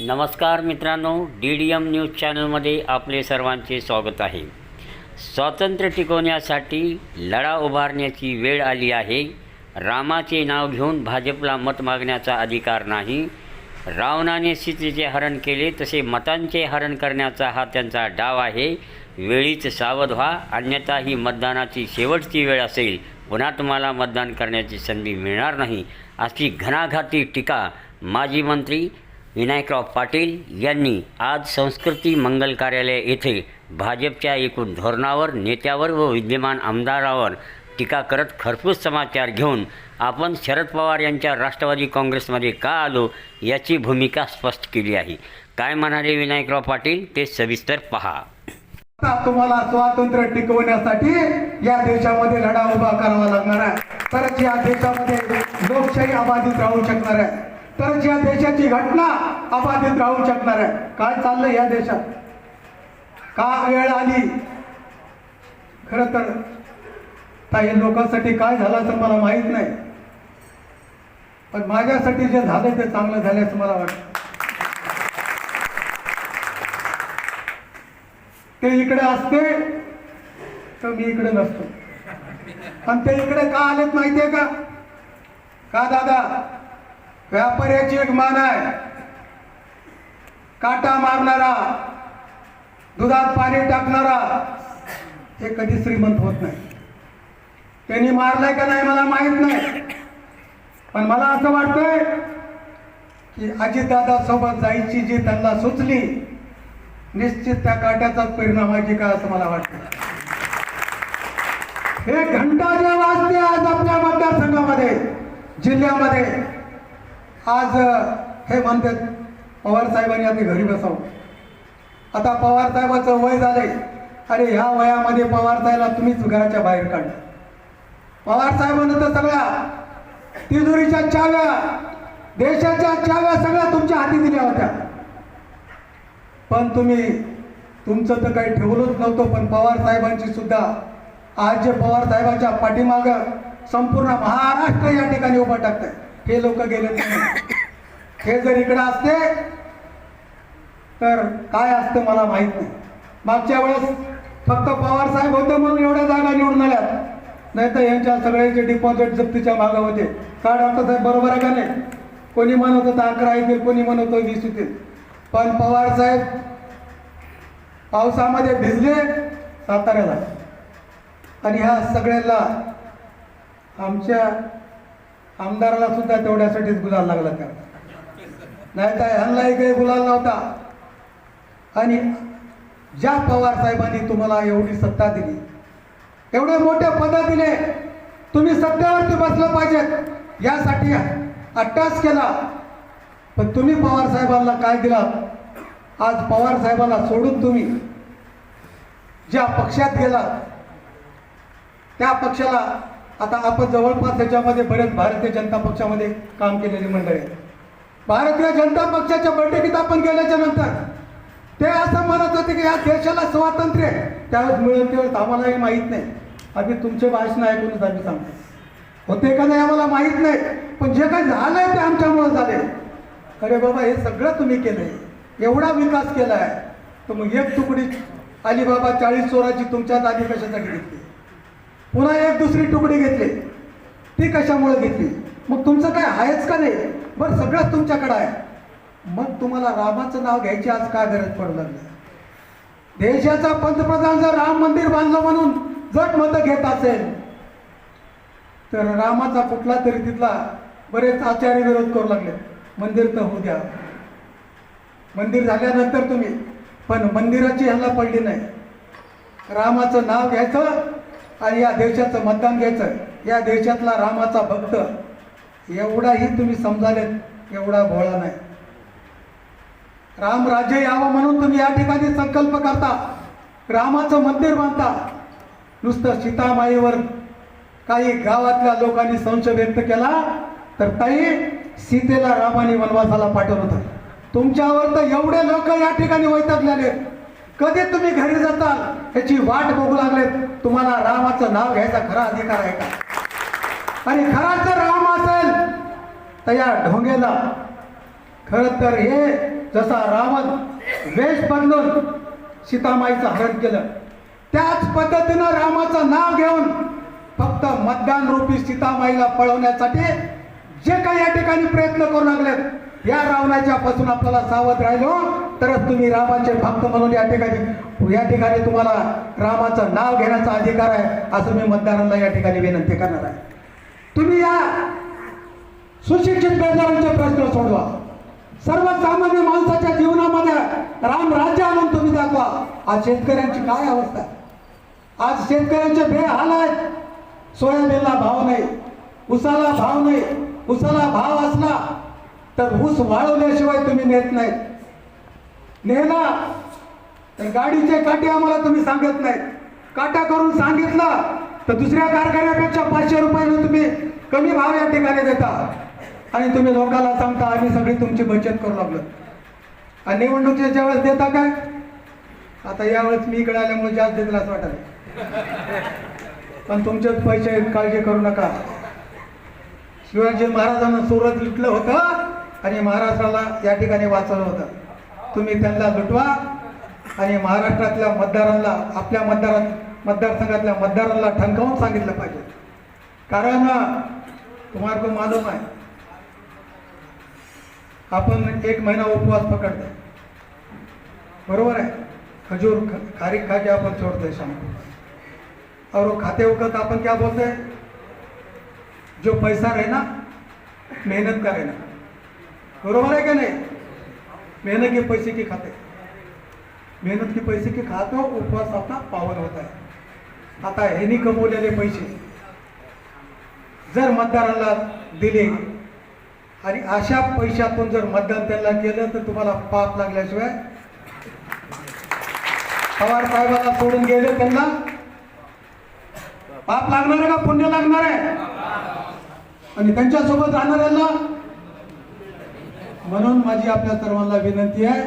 नमस्कार मित्रांनो D D M news चॅनलमध्ये आपले सर्वांचे स्वागत आहे. स्वातंत्र्य टिकवण्यासाठी लढा उभारण्याची वेळ आली आहे. रामाचे नाव घेऊन भाजपला मत मागण्याचा अधिकार नाही. रावणाने सीतेचे हरण केले तसे मतांचे हरण करण्याचा हा त्यांचा डाव आहे. वेळीच सावध व्हा अन्यथा ही मतदानाची शेवटची वेळ असेल. पुन्हा तुम्हाला मतदान करण्याची संधी मिळणार नाही. अशी घणाघाती टीका माजी मंत्री विनायकराव पाटील यांनी आज संस्कृती मंगल कार्यालय येथे भाजपच्या एकूण धोरणावर नेत्यावर व विद्यमान आमदारावर टीका करत खरपूस समाचार घेऊन आपण शरद पवार यांच्या राष्ट्रवादी काँग्रेसमध्ये का आलो याची भूमिका स्पष्ट केली आहे. काय म्हणाले विनायकराव पाटील? ते सविस्तर पहा. तुम्हाला स्वातंत्र्य टिकवण्यासाठी या देशामध्ये लढा उभा करावा लागणार आहे. तरच या देशामध्ये लोकशाही अबाधित राहू शकणार आहे. तरच या देशाची घटना अबाधित राहू शकणार आहे. काय चाललंय या देशात? का वेळ आली? खर तर काही लोकांसाठी काय झालं असं मला माहीत नाही. पण माझ्यासाठी जे झालं ते चांगलं झालं असं मला वाटतं. ते इकडे असते तर मी इकडे नसतो. आणि ते इकडे का आलेत माहितीये का? का दादा? व्यापाऱ्याची एक मान आहे. काटा मारणारा दुधात पाणी टाकणारा हे कधी श्रीमंत होत नाही. त्यांनी मारलाय का नाही मला माहीत नाही. पण मला असं वाटतंय की अजितदादा सोबत जायची जी त्यांना सुचली निश्चित त्या काट्याचाच परिणाम आहे की काय असं मला वाटतं हे घंटा जे वाजते आज आपल्या मतदारसंघामध्ये जिल्ह्यामध्ये. आज हे म्हणतात पवार साहेबांनी आम्ही घरी बसावं. आता पवार साहेबाचं वय झालंय अरे ह्या वयामध्ये पवार साहेबला तुम्हीच घराच्या बाहेर काढलं पवार साहेबांना तर सगळ्या तिजोरीच्या चाव्या देशाच्या चाव्या सगळ्या तुमच्या हाती दिल्या होत्या. पण तुम्ही तुमचं तर काही ठेवलंच नव्हतं पण पवार साहेबांची सुद्धा आज जे पवार साहेबांच्या पाठीमाग संपूर्ण महाराष्ट्र या ठिकाणी उभं टाकतंय. हे लोक गेले नाही. हे जर इकडं असते तर काय असतं मला माहीत नाही. मागच्या वेळेस फक्त पवार साहेब होते म्हणून एवढ्या जागा निवडून आल्यात. नाही तर यांच्या सगळ्यांचे डिपॉझिट जप्तीच्या मागं होते. काय डॉक्टर साहेब बरोबर आहे का नाही? कोणी म्हणत होतं अकरा येतील कोणी म्हणत होतं वीस येतील. पण पवार साहेब पावसामध्ये भिजले साताऱ्याला. आणि ह्या सगळ्याला आमच्या आमदाराला सुद्धा तेवढ्यासाठीच गुलाल लागला त्या नाही तर ह्यांनाही काही गुलाल नव्हता. आणि ज्या पवार साहेबांनी तुम्हाला एवढी सत्ता दिली एवढे मोठे पद दिले तुम्ही सत्तेवरती बसलं पाहिजेत यासाठी अट्टास केला. पण तुम्ही पवार साहेबांना काय दिला आज पवार साहेबांना सोडून तुम्ही ज्या पक्षात गेला त्या पक्षाला आता आपण जवळपास त्याच्यामध्ये बरेच भारतीय जनता पक्षामध्ये काम केलेली मंडळी. आहेत. भारतीय जनता पक्षाच्या बैठकीत आपण गेल्याच्यानंतर ते असं म्हणत होते की या देशाला स्वातंत्र्य आहे. त्यावेळेस मिळेल त्यावेळेस आम्हालाही माहीत नाही. आम्ही तुमचे भाषण ऐकूनच आम्ही सांगतो. होते का नाही आम्हाला माहीत नाही पण जे काही झालंय ते आमच्यामुळे झाले अरे बाबा हे सगळं तुम्ही केलंय. एवढा विकास केला आहे तर मग एक तुकडी अलिबाबा चाळीस चोराची तुमच्याच आधी कशासाठी घेतली? पुन्हा एक दुसरी तुकडी घेतली. ती कशामुळे घेतली? मग तुमचं काय आहेच का नाही? बरं सगळंच तुमच्याकडं आहे. मग तुम्हाला रामाचं नाव घ्यायची आज काय गरज पडू लागली? देशाचा पंतप्रधान जर राम मंदिर बांधलं म्हणून जर मतं घेत असेल तर रामाचा कुठला तरी तिथला बरेच आचार्य विरोध करू लागले. मंदिर तर होऊ द्या. मंदिर झाल्यानंतर तुम्ही पण मंदिराची ह्याला पडली नाही. रामाचं नाव घ्यायचं आणि या देशाचं मतदान घ्यायचं या देशातला रामाचा भक्त एवढाही तुम्ही समजालेत एवढा भोळा नाही. राम राज्य यावं म्हणून तुम्ही या ठिकाणी संकल्प करता. रामाचं मंदिर बांधता. नुसतं सीतामाईवर काही गावातल्या लोकांनी संशय व्यक्त केला तर ताई सीतेला रामाने वनवासाला पाठवलं होतं. तुमच्यावर तर एवढे लोक या ठिकाणी वैतागलेले कधी तुम्ही घरी जाताल ह्याची वाट बघू लागलेत. तुम्हाला रामाचं नाव घ्यायचा खरा अधिकार आहे का? आणि खरा जर राम असेल तर या ढोंगेला खरं तर हे जसा रावण वेश बदलून सीतामाईचं हरण केलं त्याच पद्धतीनं रामाचं नाव घेऊन फक्त मतदान रूपी सीतामाईला पळवण्यासाठी जे काही या ठिकाणी प्रयत्न करू लागलेत या रावणाच्या पासून आपल्याला सावध राहिलो. तरच तुम्ही रामाचे भक्त म्हणून या ठिकाणी या ठिकाणी तुम्हाला रामाचं नाव घेण्याचा अधिकार आहे असं मी मतदारांना या ठिकाणी विनंती करणार आहे. तुम्ही या सुशिक्षित बेजारांचे प्रश्न सोडवा. सर्वसामान्य माणसाच्या जीवनामध्ये राम राज्य आणून तुम्ही दाखवा. आज शेतकऱ्यांची काय अवस्था? आज शेतकऱ्यांचे बेहाल आहेत सोयाबीनला भाव नाही. उसाला भाव नाही. उसाला भाव असला तर ऊस वाळवल्याशिवाय तुम्ही नेत नाहीत. नेला तर गाडीचे काटे आम्हाला तुम्ही सांगत नाहीत. काटा करून सांगितलं तर दुसऱ्या कारखान्यापेक्षा पाचशे रुपयाने तुम्ही कमी भाव या ठिकाणी देता. आणि तुम्ही लोकांना सांगता आम्ही सगळी तुमची बचत करू लागलो. आणि निवडणुकीच्या वेळेस देता काय? आता यावेळेस मी इकडे आल्यामुळे जास्त देतील असं वाटत पण तुमचेच पैसे काळजी करू नका. शिवाजी महाराजांना सुरत लुटलं होतं. आणि महाराष्ट्राला या ठिकाणी वाचवलं होतं. तुम्ही त्यांना लुटवा आणि महाराष्ट्रातल्या मतदारांना आपल्या मतदार मतदारसंघातल्या मतदारांना ठणकावून सांगितलं पाहिजे. कारण तुम्हाला को मालूम आहे आपण एक महिना उपवास पकडतो बरोबर आहे? खजूर खारी खारीक खा के अपन छोड़ते शाम. और खाते वक्त आपण क्या बोलते जो पैसा रहना मेहनत का रहना? बरोबर आहे का नाही? मेहनत के पैसे की खाते. मेहनत के पैसे की खातो उपवास आता पावन होत आहे. आता ह्यांनी कमवलेले पैसे जर मतदारांना दिले आणि अशा पैशातून जर मतदान त्यांना केलं तर तुम्हाला पाप लागल्याशिवाय पवार साहेबांना सोडून गेले त्यांना? पाप लागणार आहे का? पुण्य लागणार आहे? आणि त्यांच्यासोबत राहणाऱ्यांना म्हणून माझी आपल्या सर्वांना विनंती आहे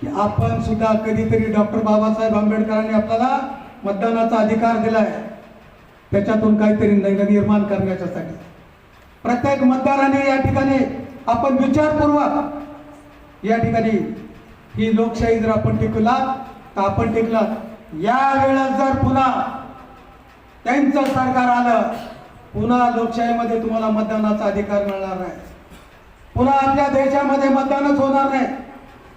की आपण सुद्धा कधीतरी डॉक्टर बाबासाहेब आंबेडकरांनी आपल्याला मतदानाचा अधिकार दिलाय त्याच्यातून काहीतरी निर्माण करण्याच्यासाठी. प्रत्येक मतदाराने या ठिकाणी आपण विचारपूर्वक या ठिकाणी ही लोकशाही जर आपण टिकला तर आपण टिकलात. या वेळेस जर पुन्हा त्यांचं सरकार आलं पुन्हा लोकशाहीमध्ये तुम्हाला मतदानाचा अधिकार मिळणार नाही. पुन्हा आपल्या देशामध्ये मतदानच होणार नाही.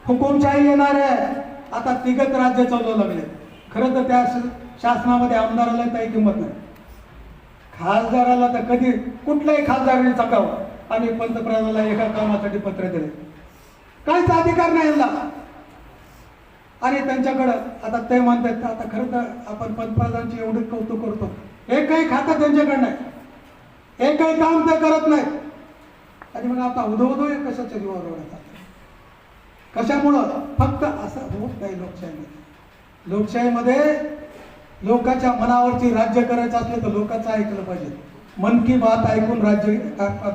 हुकुमशाही येणार आहे. आता तिघत राज्य चालू लागले. खरं तर त्या शासनामध्ये आमदाराला काही किंमत नाही. खासदाराला तर कधी कुठल्याही खासदाराने चकावं. आणि पंतप्रधानाला एका कामासाठी पत्र दिले. काहीच अधिकार नाही यांना. आणि त्यांच्याकडं आता ते म्हणतात आता खरं तर आपण पंतप्रधानांची एवढं कौतुक करतो. एकही खातं त्यांच्याकडं नाही. एकही काम ते करत नाही आणि मग आता उदो उदो हे कशाच्या जीवावर ओढतात कशामुळं? फक्त असं होत नाही लोकशाहीमध्ये. लोकशाहीमध्ये लोकांच्या मनावरती राज्य करायचं असलं तर लोकांचं ऐकलं पाहिजे. मन की बात ऐकून राज्य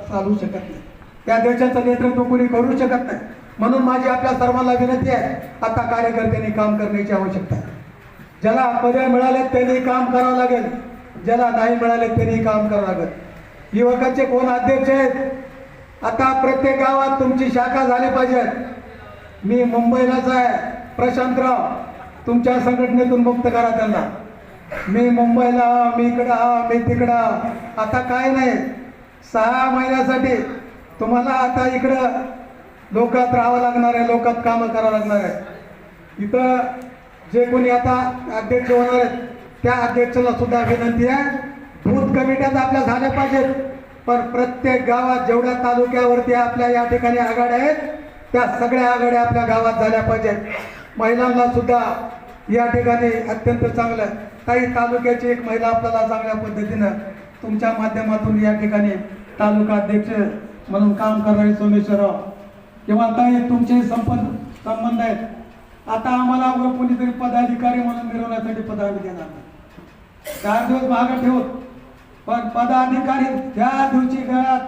चालू शकत नाही. त्या देशाचं नेतृत्व कोणी करू शकत नाही. म्हणून माझी आपल्या सर्वांना विनंती आहे आता कार्यकर्त्यांनी काम करण्याची आवश्यकता आहे. ज्याला पर्याय मिळाले त्यांनी काम करावं लागेल. ज्याला नाही मिळाले त्यांनी काम करावं लागेल. युवकांचे कोण अध्यक्ष आहेत? आता प्रत्येक गावात तुमची शाखा झाली पाहिजे. मी मुंबईलाच आहे. प्रशांतराव तुमच्या संघटनेतून मुक्त करा त्यांना. मी मुंबईला मी इकडं मी तिकडं. आता काय नाही. सहा महिन्यासाठी तुम्हाला आता इकडं लोकात राहावं लागणार आहे लोकात कामं करावं लागणार आहे. इथं जे कोणी आता अध्यक्ष होणार आहेत त्या अध्यक्षाला सुद्धा विनंती आहे. बूथ कमिट्यात आपल्या झाल्या पाहिजेत. पण प्रत्येक गावात जेवढ्या तालुक्यावरती आपल्या या ठिकाणी आघाड्या आहेत त्या सगळ्या आघाड्या आपल्या गावात झाल्या पाहिजेत. महिलांना सुद्धा या ठिकाणी अत्यंत चांगलं काही तालुक्याची एक महिला आपल्याला चांगल्या पद्धतीनं तुमच्या माध्यमातून या ठिकाणी तालुका अध्यक्ष म्हणून काम करणारे सोमेश्वरराव. किंवा काही तुमचे संपन्न संबंध आहेत. आता आम्हाला अगं कोणीतरी पदाधिकारी म्हणून मिळवण्यासाठी पदाधिकारी देणार चार दिवस मागं ठेवत पण पदाधिकारी त्या दिवशी गळ्यात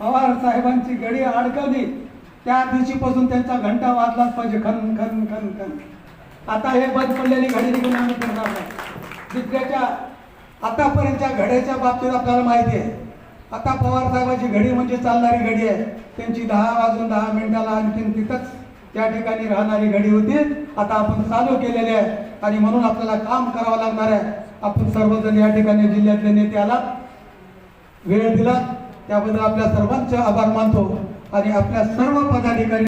पवार साहेबांची गडी अडकवली. त्या दिवशीपासून त्यांचा घंटा वाजलाच पाहिजे म्हणजे खन खन खन खन. आता हे बंद पडलेली घडी निघून आम्ही करणार नाही. आतापर्यंतच्या घड्याच्या बाबतीत आपल्याला माहिती आहे. आता पवार साहेबांची घडी म्हणजे चालणारी घडी आहे. त्यांची दहा वाजून दहा मिनिटाला आणखीन तिथंच त्या ठिकाणी राहणारी घडी होती. आता आपण चालू केलेली आहे आणि म्हणून आपल्याला काम करावं लागणार आहे. आपण सर्वजण या ठिकाणी जिल्ह्यातल्या नेत्याला वेळ दिला. त्याबद्दल आपल्या सर्वांचे आभार मानतो आणि आपल्या सर्व पदाधिकारी